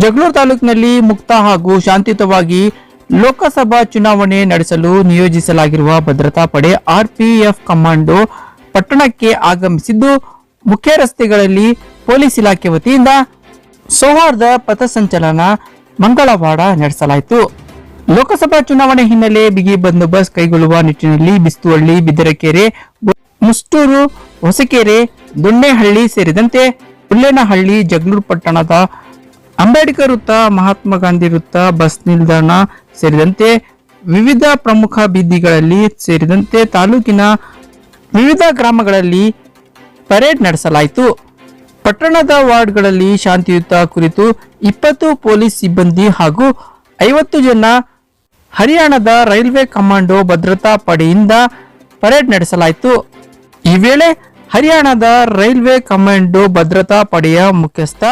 ಜಗಳೂರು ತಾಲೂಕಿನಲ್ಲಿ ಮುಕ್ತ ಹಾಗೂ ಶಾಂತಿಯುತವಾಗಿ ಲೋಕಸಭಾ ಚುನಾವಣೆ ನಡೆಸಲು ನಿಯೋಜಿಸಲಾಗಿರುವ ಭದ್ರತಾ ಪಡೆ ಆರ್ಪಿಎಫ್ ಕಮಾಂಡೋ ಪಟ್ಟಣಕ್ಕೆ ಆಗಮಿಸಿದ್ದು, ಮುಖ್ಯ ರಸ್ತೆಗಳಲ್ಲಿ ಪೊಲೀಸ್ ಇಲಾಖೆ ವತಿಯಿಂದ ಸೌಹಾರ್ದ ಪಥಸಂಚಲನ ಮಂಗಳವಾರ ನಡೆಸಲಾಯಿತು. ಲೋಕಸಭಾ ಚುನಾವಣೆ ಹಿನ್ನೆಲೆ ಬಿಗಿ ಬಂದೋಬಸ್ತ್ ಕೈಗೊಳ್ಳುವ ನಿಟ್ಟಿನಲ್ಲಿ ಬಿಸ್ತುವಳ್ಳಿ ಬಿದರಕೆರೆ ಮುಷ್ಟೂರು ಹೊಸಕೆರೆ, ದೊಣ್ಣೆಹಳ್ಳಿ ಸೇರಿದಂತೆ ಹುಲ್ಲೇನಹಳ್ಳಿ, ಜಗಳೂರು ಪಟ್ಟಣದ ಅಂಬೇಡ್ಕರ್ ವೃತ್ತ, ಮಹಾತ್ಮ ಗಾಂಧಿ ವೃತ್ತ, ಬಸ್ ನಿಲ್ದಾಣ ಸೇರಿದಂತೆ ವಿವಿಧ ಪ್ರಮುಖ ಬೀದಿಗಳಲ್ಲಿ ಸೇರಿದಂತೆ ತಾಲೂಕಿನ ವಿವಿಧ ಗ್ರಾಮಗಳಲ್ಲಿ ಪರೇಡ್ ನಡೆಸಲಾಯಿತು. ಪಟ್ಟಣದ ವಾರ್ಡ್ಗಳಲ್ಲಿ ಶಾಂತಿಯುತ ಕುರಿತು ಇಪ್ಪತ್ತು ಪೊಲೀಸ್ ಸಿಬ್ಬಂದಿ ಹಾಗೂ ಐವತ್ತು ಜನ ಹರಿಯಾಣದ ರೈಲ್ವೆ ಕಮಾಂಡೋ ಭದ್ರತಾ ಪಡೆಯಿಂದ ಪರೇಡ್ ನಡೆಸಲಾಯಿತು. ಈ ವೇಳೆ ಹರಿಯಾಣದ ರೈಲ್ವೆ ಕಮಾಂಡೋ ಭದ್ರತಾ ಪಡೆಯ ಮುಖ್ಯಸ್ಥ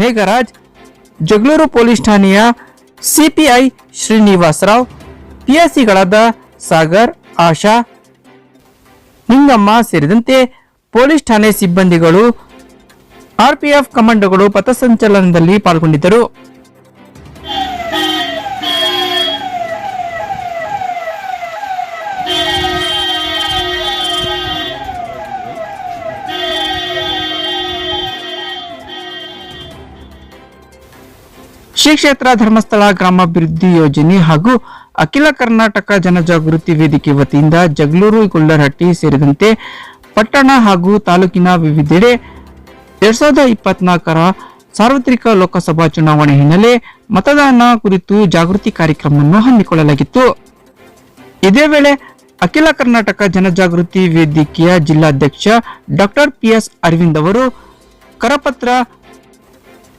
ಮೇಘರಾಜ್ ಜಗಳೂರು ಪೊಲೀಸ್ ಠಾಣೆಯ ಸಿಪಿಐ ಶ್ರೀನಿವಾಸರಾವ್ ಪಿಎಸ್ಸಿಗಳಾದ ಸಾಗರ್, ಆಶಾ, ನಿಂಗಮ್ಮ ಸೇರಿದಂತೆ ಪೊಲೀಸ್ ಠಾಣೆ ಸಿಬ್ಬಂದಿಗಳು ಆರ್ಪಿಎಫ್ ಕಮಾಂಡೋಗಳು ಪಥಸಂಚಲನದಲ್ಲಿ ಪಾಲ್ಗೊಂಡಿದ್ದರು. ಶ್ರೀ ಕ್ಷೇತ್ರ ಧರ್ಮಸ್ಥಳ ಗ್ರಾಮಾಭಿವೃದ್ಧಿ ಯೋಜನೆ ಹಾಗೂ ಅಖಿಲ ಕರ್ನಾಟಕ ಜನಜಾಗೃತಿ ವೇದಿಕೆ ವತಿಯಿಂದ ಜಗಳೂರು ಗುಳ್ಳರಹಟ್ಟಿ ಸೇರಿದಂತೆ ಪಟ್ಟಣ ಹಾಗೂ ತಾಲೂಕಿನ ವಿವಿಧೆಡೆ ಎರಡ್ ಸಾವಿರದ ಇಪ್ಪತ್ನಾಲ್ಕರ ಸಾರ್ವತ್ರಿಕ ಲೋಕಸಭಾ ಚುನಾವಣೆ ಹಿನ್ನೆಲೆ ಮತದಾನ ಕುರಿತು ಜಾಗೃತಿ ಕಾರ್ಯಕ್ರಮವನ್ನು ಹಮ್ಮಿಕೊಳ್ಳಲಾಗಿತ್ತು. ಇದೇ ವೇಳೆ ಅಖಿಲ ಕರ್ನಾಟಕ ಜನಜಾಗೃತಿ ವೇದಿಕೆಯ ಜಿಲ್ಲಾಧ್ಯಕ್ಷ ಡಾಕ್ಟರ್ ಪಿಎಸ್ ಅರವಿಂದ್ ಅವರು ಕರಪತ್ರ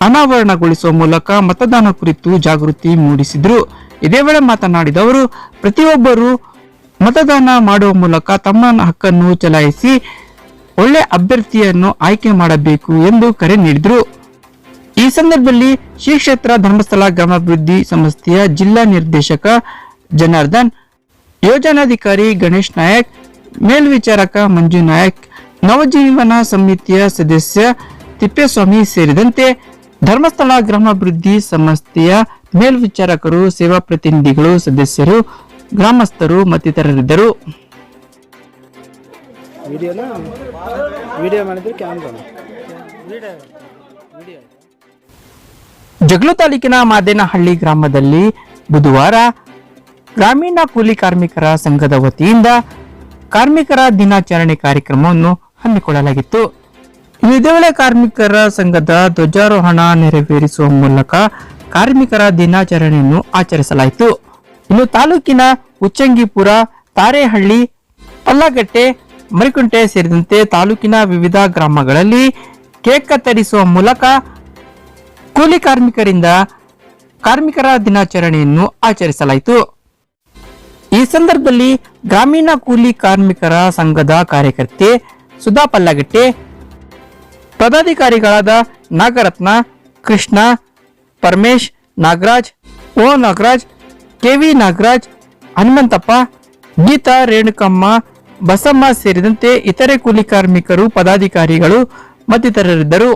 ಅನಾವರಣಗೊಳಿಸುವ ಮೂಲಕ ಮತದಾನ ಕುರಿತು ಜಾಗೃತಿ ಮೂಡಿಸಿದರು. ಇದೇ ವೇಳೆ ಮಾತನಾಡಿದ ಅವರು, ಪ್ರತಿಯೊಬ್ಬರು ಮತದಾನ ಮಾಡುವ ಮೂಲಕ ತಮ್ಮ ಹಕ್ಕನ್ನು ಚಲಾಯಿಸಿ ಒಳ್ಳೆ ಅಭ್ಯರ್ಥಿಯನ್ನು ಆಯ್ಕೆ ಮಾಡಬೇಕು ಎಂದು ಕರೆ ನೀಡಿದರು. ಈ ಸಂದರ್ಭದಲ್ಲಿ ಶ್ರೀ ಕ್ಷೇತ್ರ ಧರ್ಮಸ್ಥಳ ಗ್ರಾಮಾಭಿವೃದ್ಧಿ ಸಂಸ್ಥೆಯ ಜಿಲ್ಲಾ ನಿರ್ದೇಶಕ ಜನಾರ್ದನ್, ಯೋಜನಾಧಿಕಾರಿ ಗಣೇಶ್ ನಾಯಕ್, ಮೇಲ್ವಿಚಾರಕ ಮಂಜು ನಾಯಕ್, ನವಜೀವನ ಸಮಿತಿಯ ಸದಸ್ಯ ತಿಪ್ಪೇಸ್ವಾಮಿ ಸೇರಿದಂತೆ ಧರ್ಮಸ್ಥಳ ಗ್ರಾಮಾಭಿವೃದ್ಧಿ ಸಂಸ್ಥೆಯ ಮೇಲ್ವಿಚಾರಕರು ಸೇವಾ ಪ್ರತಿನಿಧಿಗಳು ಸದಸ್ಯರು ಗ್ರಾಮಸ್ಥರು ಮತ್ತಿತರರಿದ್ದರು. ಜಗಳೂರು ತಾಲೂಕಿನ ಮಾದೇನಹಳ್ಳಿ ಗ್ರಾಮದಲ್ಲಿ ಬುಧವಾರ ಗ್ರಾಮೀಣ ಕೂಲಿ ಕಾರ್ಮಿಕರ ಸಂಘದ ವತಿಯಿಂದ ಕಾರ್ಮಿಕರ ದಿನಾಚರಣೆ ಕಾರ್ಯಕ್ರಮವನ್ನು ಹಮ್ಮಿಕೊಳ್ಳಲಾಗಿತ್ತು. ಇದೇ ವೇಳೆ ಕಾರ್ಮಿಕರ ಸಂಘದ ಧ್ವಜಾರೋಹಣ ನೆರವೇರಿಸುವ ಮೂಲಕ ಕಾರ್ಮಿಕರ ದಿನಾಚರಣೆಯನ್ನು ಆಚರಿಸಲಾಯಿತು. ಇನ್ನು ತಾಲೂಕಿನ ಉಚ್ಚಂಗಿಪುರ, ತಾರೇಹಳ್ಳಿ ಪಲ್ಲಗಟ್ಟೆ ಮರಿಕುಂಟೆ ಸೇರಿದಂತೆ ತಾಲೂಕಿನ ವಿವಿಧ ಗ್ರಾಮಗಳಲ್ಲಿ ಕೇಕ್ ಕತ್ತರಿಸುವ ಮೂಲಕ ಕೂಲಿ ಕಾರ್ಮಿಕರಿಂದ ಕಾರ್ಮಿಕರ ದಿನಾಚರಣೆಯನ್ನು ಆಚರಿಸಲಾಯಿತು. ಈ ಸಂದರ್ಭದಲ್ಲಿ ಗ್ರಾಮೀಣ ಕೂಲಿ ಕಾರ್ಮಿಕರ ಸಂಘದ ಕಾರ್ಯಕರ್ತೆ Sudha Pallagatte ಪದಾಧಿಕಾರಿಗಳಾದ Nagaratna, Krishna, Paramesh, Nagaraj, O Nagaraj K V Nagaraj, Hanumanthappa, Geetha Renukamma, Basamma ಸೇರಿದಂತೆ ಇತರೆ ಕೂಲಿ ಕಾರ್ಮಿಕರು, ಪದಾಧಿಕಾರಿಗಳು ಮತ್ತಿತರರಿದ್ದರು.